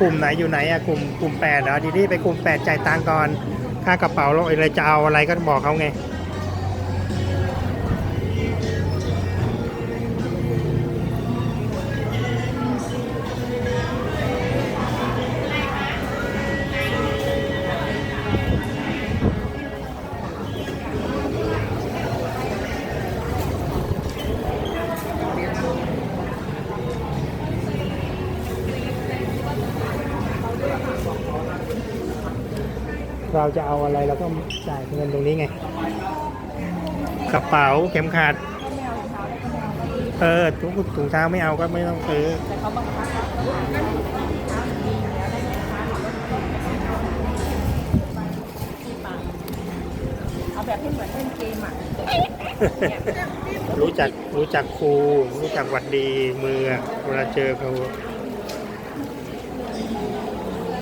กลุ่มไหนอยู่ไหนอะกลุ่มกลุ่มแปดเหรอดีดีไปกลุ่มแปดจ่ายตังค์ก่อน ค่ากระเป๋าเราอะไรจะเอาอะไรก็บอกเขาไง เราจะเอาอะไรเราก็จ่ายเงินตรงนี้ไงกระเป๋าเข็มขัดเออถุงถุงเท้าไม่เอาก็ไม่ต้องซื้อแต่เขาบังคับเอาแบบให้เหมือนเล่นเกมอะรู้จักรู้จักครู รู้จักหวัดดีมือเวลาเจอเขาเ